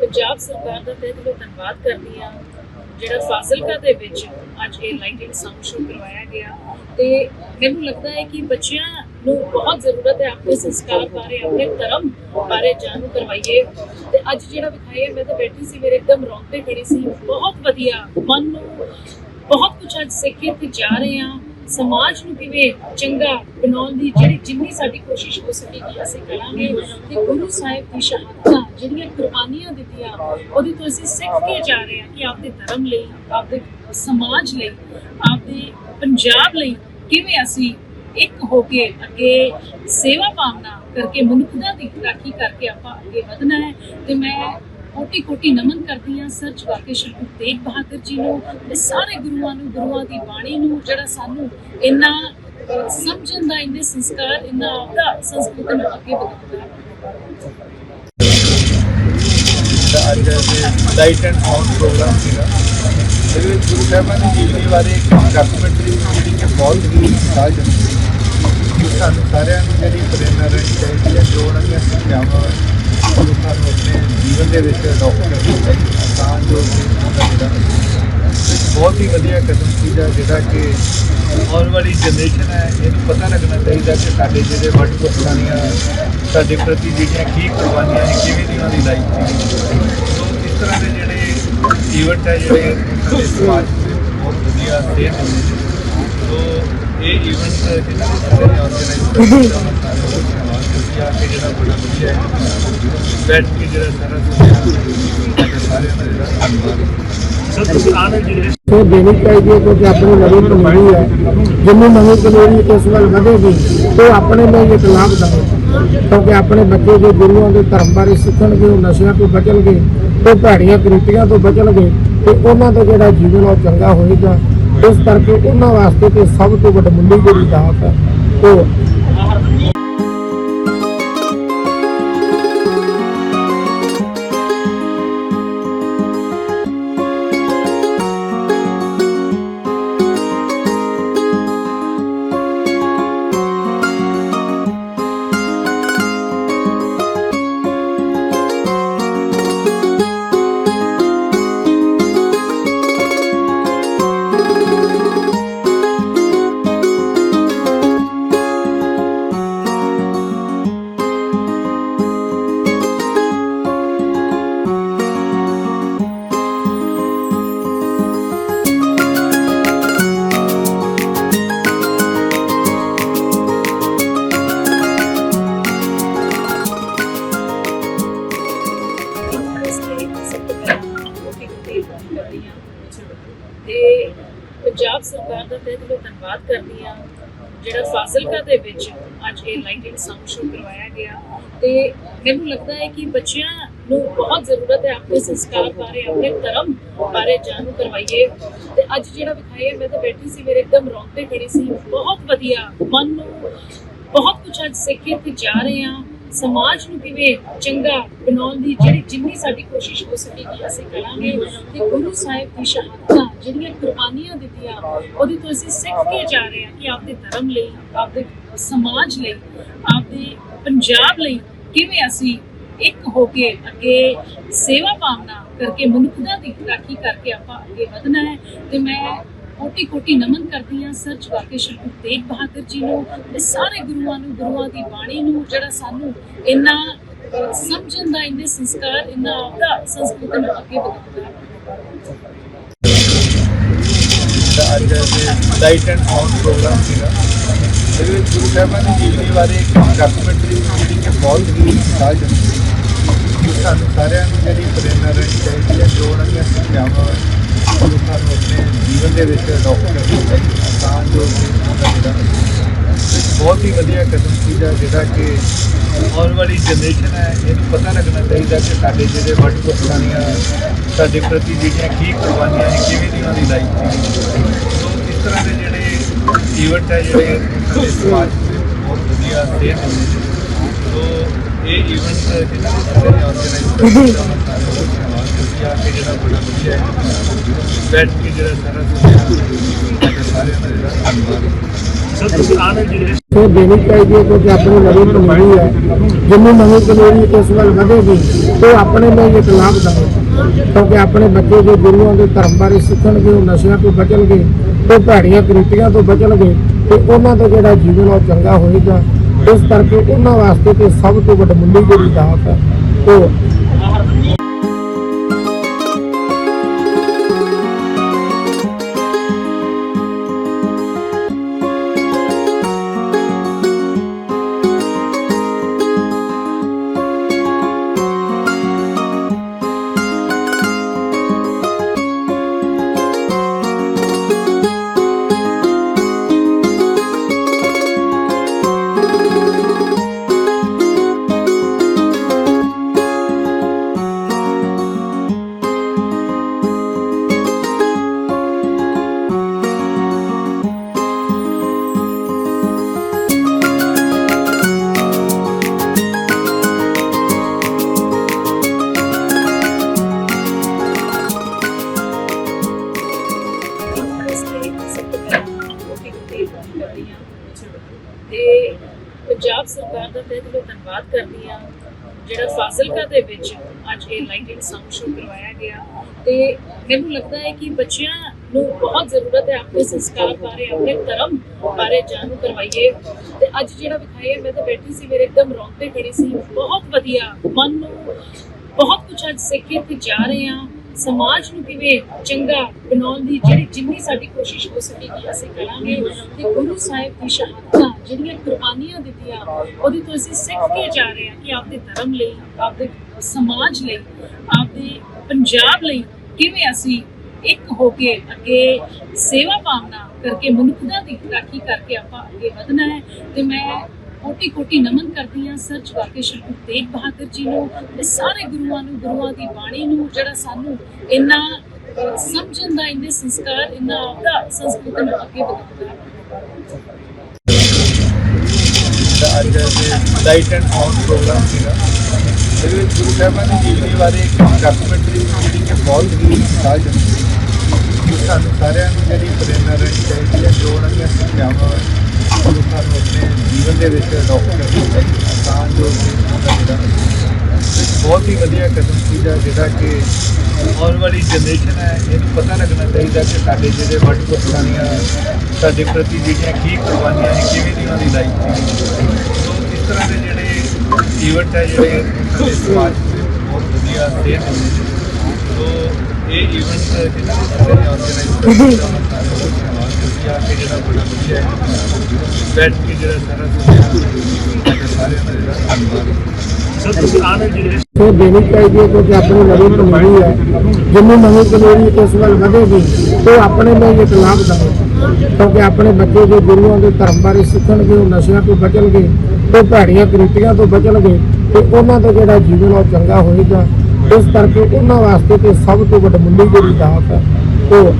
ਪੰਜਾਬ ਸਰਕਾਰ ਦਾ ਤਹਿ ਦਿਲੋਂ ਧੰਨਵਾਦ ਕਰਦੀ ਆ ਜਿਹੜਾ ਫਾਜ਼ਿਲਕਾ ਦੇ ਵਿੱਚ ਅੱਜ ਇਹ ਲਾਈਟਿੰਗ ਸਾਊਂਡ ਸ਼ੋਅ ਕਰਵਾਇਆ ਗਿਆ। ਤੇ ਮੈਨੂੰ ਲੱਗਦਾ ਹੈ ਕਿ ਬੱਚਿਆਂ ਨੂੰ ਬਹੁਤ ਜ਼ਰੂਰਤ ਹੈ ਆਪਣੇ ਸੰਸਕਾਰ ਬਾਰੇ, ਆਪਣੇ ਧਰਮ ਬਾਰੇ ਜਾਣੂ ਕਰਵਾਈਏ। ਤੇ ਅੱਜ ਜਿਹੜਾ ਵਿਖਾਇਆ, ਮੈਂ ਤਾਂ ਬੈਠੀ ਸੀ, ਮੇਰੇ ਇੱਕਦਮ ਰੌਂਗਟੇ ਖੜੀ ਸੀ। ਬਹੁਤ ਵਧੀਆ, ਮਨ ਨੂੰ ਬਹੁਤ ਕੁਝ ਅੱਜ ਸਿੱਖੇ ਤੇ ਜਾ ਰਹੇ ਆ ਸਮਾਜ ਨੂੰ ਕਿਵੇਂ ਚੰਗਾ ਬਣਾਉਣ ਦੀ ਜਿਹੜੀ ਜਿੰਨੀ ਸਾਡੀ ਕੋਸ਼ਿਸ਼ ਹੋ ਸਕੇਗੀ ਅਸੀਂ ਕਰਾਂਗੇ, ਤੇ ਗੁਰੂ ਸਾਹਿਬ ਦੀ ਸ਼ਹਾਦਤਾਂ ਜਿਹੜੀਆਂ ਕੁਰਬਾਨੀਆਂ ਦਿੱਤੀਆਂ, ਉਹਦੀ ਤੋਂ ਅਸੀਂ ਸਿੱਖ ਕੇ ਜਾ ਰਹੇ ਹਾਂ ਕਿ ਆਪਦੇ ਧਰਮ ਲਈ, ਆਪਦੇ ਸਮਾਜ ਲਈ, ਆਪਦੇ ਪੰਜਾਬ ਲਈ ਕਿਵੇਂ ਅਸੀਂ ਇੱਕ ਹੋ ਕੇ ਅੱਗੇ ਸੇਵਾ ਭਾਵਨਾ ਕਰਕੇ, ਮਨੁੱਖਤਾ ਦੀ ਰਾਖੀ ਕਰਕੇ ਆਪਾਂ ਅੱਗੇ ਵਧਣਾ ਹੈ। ਤੇ ਮੈਂ ਕੋਟੀ ਕੋਟੀ ਨਮਨ ਕਰਦੀ ਹਾਂ ਸਰ ਝੁਕਾ ਕੇ ਸ਼੍ਰੀ ਗੁਰੂ ਤੇਗ ਬਹਾਦਰ ਜੀ ਨੂੰ ਤੇ ਸਾਰੇ ਗੁਰੂਆਂ ਨੂੰ ਗੁਰੂਆਂ ਦੀ ਬਾਣੀ ਨੂੰ ਜਿਹੜਾ ਸਾਨੂੰ ਇੰਨਾ ਅਹ, ਸਮਝਣ ਦਾ ਇੰਨੇ ਸੰਸਕਾਰ ਇੰਨਾ ਆਪਦਾ ਸੰਸਕ੍ਰਿਤ ਨੂੰ ਅੱਗੇ ਵਧਾਉਂਦਾ ਹੈ। ਦਾ ਅੱਜ ਦੇ ਲਾਈਟ ਐਂਡ ਸਾਊਂਡ ਪ੍ਰੋਗਰਾਮ ਸੀਗਾ। ਇਹਦੇ ਵਿੱਚ ਗੁਰੂ ਸਾਹਿਬਾਨ ਦੀ ਜੀਵਨੀ ਬਾਰੇ ਇੱਕ ਡਾਕੂਮੈਂਟਰੀ ਜਿਹੜੀ ਕਿ ਬਹੁਤ ਹੀ ਸਾਜਨ ਸੀ ਕਿ ਸਾਨੂੰ ਸਾਰਿਆਂ ਨੂੰ ਜਿਹੜੀ ਪ੍ਰੇਰਨਾ ਰਹਿਣੀ ਚਾਹੀਦੀ ਹੈ, ਜੋ ਉਹਨਾਂ ਦੀਆਂ ਸਿੱਖਿਆਵਾਂ ਉਹ ਲੋਕਾਂ ਨੂੰ ਆਪਣੇ ਜੀਵਨ ਦੇ ਵਿੱਚ ਅਡਾਪਟ ਕਰਨੀ ਚਾਹੀਦੀ ਹੈ ਤਾਂ ਜੋ ਜਿਹੜਾ ਬਹੁਤ ਹੀ ਵਧੀਆ ਕਦਮ ਸੀਗਾ, ਜਿਹੜਾ ਕਿ ਆਉਣ ਵਾਲੀ ਜਨਰੇਸ਼ਨ ਹੈ, ਇਹਨੂੰ ਪਤਾ ਲੱਗਣਾ ਚਾਹੀਦਾ ਕਿ ਸਾਡੇ ਜਿਹੜੇ ਵੱਡ ਪੁਰਾਣੀਆਂ ਸਾਡੇ ਪ੍ਰਤੀ ਜਿਹੜੀਆਂ ਕੀ ਕੁਰਬਾਨੀਆਂ ਨੇ, ਕਿਵੇਂ ਦੀ ਉਹਨਾਂ ਦੀ ਲਾਈਫ ਸੀ। ਸੋ ਇਸ ਤਰ੍ਹਾਂ ਦੇ ਜਿਹੜੇ ਈਵੈਂਟ ਹੈ, ਜਿਹੜੇ ਸਾਡੇ ਸਮਾਜ ਦੇ ਬਹੁਤ ਵਧੀਆ ਸੇਧ ਹੁੰਦੇ ਨੇ। ਸੋ ਇਹ ਸਾਰੇ ਆਰਗੇਨਾਈਜ਼ ਆ ਕੇ ਜਿਹੜਾ ਬੜਾ ਵਧੀਆ ਹੈ ਬੈਠ ਕੇ ਜਿਹੜਾ ਸਾਰਾ ਦਾ ਜਿਹੜਾ ਸਰ ਤੁਸੀਂ ਆਣ ਜਿਹੜੇ ਸੋ ਦੇਣੀ ਚਾਹੀਦੀ ਹੈ ਕਿਉਂਕਿ ਆਪਣੀ ਨਵੀਂ ਪਨੀਰੀ ਹੈ। ਜਿੰਨੀ ਨਵੀਂ ਪਨੀਰੀ ਇਸ ਵੱਲ ਵਧੇਗੀ। ਤੇ ਆਪਣੇ ਲਈ ਇੱਕ ਹੈ। ਕਿਉਂਕਿ ਆਪਣੇ ਬੱਚੇ ਜੋ ਗੁਰੂਆਂ ਦੇ ਧਰਮ ਬਾਰੇ ਸਿੱਖਣਗੇ ਉਹ ਨਸ਼ਿਆਂ ਤੋਂ ਬਚਣਗੇ ਤੇ ਭੈੜੀਆਂ ਕ੍ਰਿਤੀਆਂ ਤੋਂ ਬਚਣਗੇ ਤੇ ਉਹਨਾਂ ਦਾ ਜਿਹੜਾ ਜੀਵਨ ਉਹ ਚੰਗਾ ਹੋਏਗਾ। ਇਸ ਕਰਕੇ ਉਹਨਾਂ ਵਾਸਤੇ ਤੇ ਸਭ ਤੋਂ ਵੱਡਮੁੱਲੀ ਜਿਹੜੀ ਦਾਤ ਹੈ ਉਹ ਧੰਨਵਾਦ ਕਰਦੀ ਹਾਂ ਜਿਹੜਾ ਫਾਜ਼ਿਲਕਾ ਦੇ ਵਿੱਚ ਅੱਜ ਇਹ ਲਾਈਟ ਐਂਡ ਸਾਊਂਡ ਕਰਵਾਇਆ ਗਿਆ। ਤੇ ਮੈਨੂੰ ਲੱਗਦਾ ਹੈ ਕਿ ਬੱਚਿਆਂ ਨੂੰ ਬਹੁਤ ਜ਼ਰੂਰਤ ਹੈ ਆਪਣੇ ਸੰਸਕਾਰ ਬਾਰੇ, ਆਪਣੇ ਧਰਮ ਬਾਰੇ ਜਾਣੂ ਕਰਵਾਈਏ। ਤੇ ਅੱਜ ਜਿਹੜਾ ਵਿਖਾਇਆ ਮੈਂ ਤਾਂ ਬੈਠੀ ਸੀ, ਮੇਰੇ ਇੱਕਦਮ ਰੌਂਗਟੇ ਖੜੀ ਸੀ। ਬਹੁਤ ਵਧੀਆ, ਮਨ ਨੂੰ ਬਹੁਤ ਕੁਝ ਅੱਜ ਸਿੱਖ ਕੇ ਜਾ ਰਹੇ ਹਾਂ। ਸਮਾਜ ਨੂੰ ਕਿਵੇਂ ਚੰਗਾ ਬਣਾਉਣ ਦੀ ਜਿਹੜੀ ਜਿੰਨੀ ਸਾਡੀ ਕੋਸ਼ਿਸ਼ ਹੋ ਸਕੇਗੀ ਅਸੀਂ ਕਰਾਂਗੇ, ਤੇ ਗੁਰੂ ਸਾਹਿਬ ਦੀ ਸ਼ਹਾਦਤਾਂ ਜਿਹੜੀਆਂ ਕੁਰਬਾਨੀਆਂ ਦਿੱਤੀਆਂ, ਉਹਦੀ ਤੋਂ ਅਸੀਂ ਸਿੱਖ ਕੇ ਜਾ ਰਹੇ ਹਾਂ ਕਿ ਆਪਦੇ ਧਰਮ ਲਈ, ਆਪਦੇ ਸਮਾਜ ਲਈ, ਆਪਦੇ ਪੰਜਾਬ ਲਈ ਕਿਵੇਂ ਅਸੀਂ ਇੱਕ ਹੋ ਕੇ ਅੱਗੇ ਸੇਵਾ ਭਾਵਨਾ ਕਰਕੇ, ਮਨੁੱਖਤਾ ਦੀ ਰਾਖੀ ਕਰਕੇ ਆਪਾਂ ਅੱਗੇ ਵਧਣਾ ਹੈ। ਤੇ ਮੈਂ ਕੋਟੀ ਕੋਟੀ ਨਮਨ ਕਰਦੀ ਹਾਂ ਸਰ ਝੁਕਾ ਕੇ ਸ਼੍ਰੀ ਗੁਰੂ ਤੇਗ ਬਹਾਦਰ ਜੀ ਨੂੰ ਤੇ ਸਾਰੇ ਗੁਰੂਆਂ ਨੂੰ ਗੁਰੂਆਂ ਦੀ ਬਾਣੀ ਨੂੰ ਜਿਹੜਾ ਸਾਨੂੰ ਇੰਨਾ ਅਹ, ਸਮਝਣ ਦਾ ਇੰਨੇ ਸੰਸਕਾਰ ਇੰਨਾ ਆਪਦਾ ਸੰਸਕ੍ਰਿਤ ਨੂੰ ਅੱਗੇ ਵਧਾਉਂਦਾ ਹੈ। ਦਾ ਅੱਜ ਦੇ ਲਾਈਟ ਐਂਡ ਸਾਊਂਡ ਪ੍ਰੋਗਰਾਮ ਸੀਗਾ। ਇਹਦੇ ਵਿੱਚ ਗੁਰੂ ਸਾਹਿਬਾਨ ਦੀ ਜੀਵਨੀ ਬਾਰੇ ਇੱਕ ਡਾਕੂਮੈਂਟਰੀ ਜਿਹੜੀ ਕਿ ਬਹੁਤ ਹੀ ਸਾਜਨ ਸੀ। ਕਿ ਸਾਨੂੰ ਸਾਰਿਆਂ ਨੂੰ ਜਿਹੜੀ ਪ੍ਰੇਰਨਾ ਰਹਿਣੀ ਚਾਹੀਦੀ ਹੈ ਜੋ ਉਹਨਾਂ ਦੀਆਂ ਸਿੱਖਿਆਵਾਂ ਉਹ ਲੋਕਾਂ ਨੂੰ ਆਪਣੇ ਜੀਵਨ ਦੇ ਵਿੱਚ ਅਡਾਪਟ ਕਰਨੀ ਚਾਹੀਦੀ ਤਾਂ ਜੋ ਕਿ ਦਾ ਜਿਹੜਾ ਬਹੁਤ ਹੀ ਵਧੀਆ ਕਦਮ ਸੀਗਾ ਜਿਹੜਾ ਕਿ ਆਉਣ ਵਾਲੀ ਜਨਰੇਸ਼ਨ ਹੈ, ਇਹਨੂੰ ਪਤਾ ਲੱਗਣਾ ਚਾਹੀਦਾ ਕਿ ਸਾਡੇ ਜਿਹੜੇ ਵੱਡ ਪੁਰਾਣੀਆਂ ਸਾਡੇ ਪ੍ਰਤੀ ਜਿਹੜੀਆਂ ਕੀ ਕੁਰਬਾਨੀਆਂ ਨੇ, ਕਿਵੇਂ ਦੀ ਉਹਨਾਂ ਦੀ ਲਾਈਫ ਸੀ। ਸੋ ਇਸ ਤਰ੍ਹਾਂ ਦੇ ਜਿਹੜੇ ਈਵੈਂਟ ਹੈ, ਜਿਹੜੇ ਸਮਾਜ ਬਹੁਤ ਵਧੀਆ ਸੇਧ ਹੁੰਦੇ ਨੇ। ਸੋ ਇਹ ਈਵੈਂਟ ਜਿਹਨਾਂ ਨੇ ਆਰਗੇਨਾਈਜ਼ ਕੀਤਾ ਧੰਨਵਾਦ ਤੁਸੀਂ ਆ ਕੇ ਜਿਹੜਾ ਬੜਾ ਵਧੀਆ ਬੈਠ ਕੇ ਜਿਹੜਾ ਸਾਰਾ ਸੁਣਿਆ ਸਾਰਿਆਂ ਦਾ ਜਿਹੜਾ ਧੰਨਵਾਦ ਸਰ ਤੁਸੀਂ ਆਣ ਜਿਹੜੇ ਸੋ ਦੇਣੀ ਚਾਹੀਦੀ ਹੈ ਕਿਉਂਕਿ ਆਪਣੀ ਨਵੀਂ ਪਨੀਰੀ ਹੈ। ਜਿੰਨੀ ਨਵੀਂ ਪਨੀਰੀ ਇਸ ਵੱਲ ਵਧੇਗੀ, ਤੇ ਆਪਣੇ ਲਈ ਇੱਕ ਲਾਭਦਾਇਕ ਹੈ। ਕਿਉਂਕਿ ਆਪਣੇ ਬੱਚੇ ਜੋ ਗੁਰੂਆਂ ਦੇ ਧਰਮ ਬਾਰੇ ਸਿੱਖਣਗੇ, ਉਹ ਨਸ਼ਿਆਂ ਤੋਂ ਬਚਣਗੇ, ਤੇ ਭੈੜੀਆਂ ਕ੍ਰਿਤੀਆਂ ਤੋਂ ਬਚਣਗੇ, ਤੇ ਉਹਨਾਂ ਦਾ ਜਿਹੜਾ ਜੀਵਨ ਉਹ ਚੰਗਾ ਹੋਏਗਾ। ਇਸ ਕਰਕੇ ਉਹਨਾਂ ਵਾਸਤੇ ਤੇ ਸਭ ਤੋਂ ਵੱਡਮੁੱਲੀ ਜਿਹੜੀ ਦਾਤ ਹੈ, ਉਹ ਦਿਲੋਂ ਧੰਨਵਾਦ ਕਰਦੀ ਹਾਂ। ਜਿਹੜਾ ਫਾਜ਼ਿਲਕਾ ਦੇ ਵਿੱਚ ਅੱਜ ਇਹ ਲਾਈਟਿੰਗ ਸਾਊਂਡ ਸ਼ੋ ਕਰਵਾਇਆ ਗਿਆ। ਤੇ ਮੈਨੂੰ ਲੱਗਦਾ ਹੈ ਕਿ ਬੱਚਿਆਂ ਨੂੰ ਬਹੁਤ ਜ਼ਰੂਰਤ ਹੈ ਆਪਣੇ ਸੰਸਕਾਰ ਬਾਰੇ, ਆਪਣੇ ਧਰਮ ਬਾਰੇ ਜਾਣੂ ਕਰਵਾਈਏ। ਤੇ ਅੱਜ ਜਿਹੜਾ ਵਿਖਾਇਆ, ਮੈਂ ਤਾਂ ਬੈਠੀ ਸੀ, ਮੇਰੇ ਇੱਕਦਮ ਰੌਂਗਟੇ ਖੜੀ ਸੀ। ਬਹੁਤ ਵਧੀਆ, ਮਨ ਨੂੰ ਬਹੁਤ ਕੁਝ ਅੱਜ ਸਿੱਖ ਕੇ ਜਾ ਰਹੇ ਹਾਂ। ਸਮਾਜ ਨੂੰ ਕਿਵੇਂ ਚੰਗਾ ਬਣਾਉਣ ਦੀ ਜਿਹੜੀ ਜਿੰਨੀ ਸਾਡੀ ਕੋਸ਼ਿਸ਼ ਹੋ ਸਕੇਗੀ ਅਸੀਂ ਕਰਾਂਗੇ, ਤੇ ਗੁਰੂ ਸਾਹਿਬ ਦੀ ਸ਼ਹਾਦਤਾਂ ਜਿਹੜੀਆਂ ਕੁਰਬਾਨੀਆਂ ਦਿੱਤੀਆਂ, ਉਹਦੇ ਤੋਂ ਅਸੀਂ ਸਿੱਖ ਕੇ ਜਾ ਰਹੇ ਹਾਂ ਕਿ ਆਪਦੇ ਧਰਮ ਲਈ, ਆਪਦੇ ਸਮਾਜ ਲਈ, ਆਪਦੇ ਪੰਜਾਬ ਲਈ ਕਿਵੇਂ ਅਸੀਂ ਇੱਕ ਹੋ ਕੇ ਅੱਗੇ ਸੇਵਾ ਭਾਵਨਾ ਕਰਕੇ, ਮਨੁੱਖਤਾ ਦੀ ਰਾਖੀ ਕਰਕੇ ਆਪਾਂ ਅੱਗੇ ਵਧਣਾ ਹੈ। ਤੇ ਮੈਂ ਕੋਟੀ ਕੋਟੀ ਨਮਨ ਕਰਦੀ ਹਾਂ ਸਰ ਜਵਾ ਕੇ ਸ਼੍ਰੀ ਗੁਰੂ ਤੇਗ ਬਹਾਦਰ ਜੀ ਨੂੰ ਤੇ ਸਾਰੇ ਗੁਰੂਆਂ ਨੂੰ ਗੁਰੂਆਂ ਦੀ ਬਾਣੀ ਨੂੰ ਜਿਹੜਾ ਸਾਨੂੰ ਇੰਨਾ ਅਹ, ਸਮਝਣ ਦਾ ਇੰਨੇ ਸੰਸਕਾਰ ਇੰਨਾ ਆਪਦਾ ਸੰਸਕ੍ਰਿਤੀ ਨੂੰ ਅੱਗੇ ਵਧਾਉਂਦਾ ਹੈ। ਜਿਹੜਾ ਅੱਜ ਦੇ ਲਾਈਟ ਐਂਡ ਸਾਊਂਡ ਪ੍ਰੋਗਰਾਮ ਸੀਗਾ ਇਹਦੇ ਵਿੱਚ ਗੁਰੂ ਸਾਹਿਬਾਨ ਦੀ ਜੀਵਨੀ ਬਾਰੇ ਇੱਕ ਡਾਕੂਮੈਂਟਰੀ ਜਿਹੜੀ ਕਿ ਬਹੁਤ ਹੀ ਸਾਜਨ ਸੀ ਸਾਨੂੰ ਸਾਰਿਆਂ ਨੂੰ ਜਿਹੜੀ ਪ੍ਰੇਰਨਾ ਰਹਿਣੀ ਚਾਹੀਦੀ ਹੈ ਜੋ ਉਹਨਾਂ ਦੀਆਂ ਸਿੱਖਿਆਵਾਂ ਉਹ ਲੋਕਾਂ ਨੂੰ ਆਪਣੇ ਜੀਵਨ ਦੇ ਵਿੱਚ ਡਾਕਟਰ ਤਾਂ ਜੋ ਬਹੁਤ ਹੀ ਵਧੀਆ ਕਦਮ ਸੀਗਾ ਜਿਹੜਾ ਕਿ ਆਉਣ ਵਾਲੀ ਜਨਰੇਸ਼ਨ ਹੈ, ਇਹਨੂੰ ਪਤਾ ਲੱਗਣਾ ਚਾਹੀਦਾ ਕਿ ਸਾਡੇ ਜਿਹੜੇ ਵੱਡ ਪੁਰਖਾਂ ਦੀਆਂ ਸਾਡੇ ਪ੍ਰਤੀ ਜਿਹੜੀਆਂ ਕੀ ਕੁਰਬਾਨੀਆਂ ਨੇ, ਕਿਵੇਂ ਦੀ ਉਹਨਾਂ ਦੀ ਲਾਈਫ ਸੀ। ਸੋ ਇਸ ਤਰ੍ਹਾਂ ਦੇ ਜਿਹੜੇ ਈਵੈਂਟ ਹੈ ਜਿਹੜੇ ਸਾਡੇ ਸਮਾਜ ਦੇ ਬਹੁਤ ਵਧੀਆ ਸੇਧ ਹੁੰਦੇ ਨੇ। ਸੋ ਇਹ ਈਵੈਂਟ ਜਿਹਨਾਂ ਨੇ ਸਾਰੇ ਆਰਗੇਨਾਈਜ਼ ਕੀਤਾ ਉਹਨਾਂ ਕੇ ਜਿਹੜਾ ਬੜਾ ਵਧੀਆ ਬੈਠ ਕੇ ਜਿਹੜਾ ਸਾਰਾ ਕੁਝ ਸਾਰਿਆਂ ਦਾ ਜਿਹੜਾ ਧੰਨਵਾਦ ਤੁਸੀਂ ਆਉਣ ਵਾਲੀ ਸੋ ਦੇਣੀ ਚਾਹੀਦੀ ਹੈ ਕਿਉਂਕਿ ਆਪਣੀ ਨਵੀਂ ਪਨੀਰੀ ਹੈ। ਜਿੰਨੀ ਨਵੀਂ ਪਨੀਰੀ ਇਸ ਵੱਲ ਵਧੇਗੀ। ਤੇ ਆਪਣੇ ਲਈ ਇੱਕ ਲਾਭਦਾਇਕ ਹੈ ਕਿਉਂਕਿ ਆਪਣੇ ਬੱਚੇ ਜੋ ਗੁਰੂਆਂ ਦੇ ਧਰਮ ਬਾਰੇ ਸਿੱਖਣਗੇ, ਉਹ ਨਸ਼ਿਆਂ ਤੋਂ ਬਚਣਗੇ ਤੇ ਭੈੜੀਆਂ ਕੁਰੀਤੀਆਂ ਤੋਂ ਬਚਣਗੇ, ਤੇ ਉਹਨਾਂ ਦਾ ਜਿਹੜਾ ਜੀਵਨ ਉਹ ਚੰਗਾ ਹੋਏਗਾ। ਇਸ ਕਰਕੇ ਉਹਨਾਂ ਵਾਸਤੇ ਤੇ ਸਭ ਤੋਂ ਵੱਡਮੁੱਲੀ ਜਿਹੜੀ ਦਾਤ ਹੈ। ਉਹ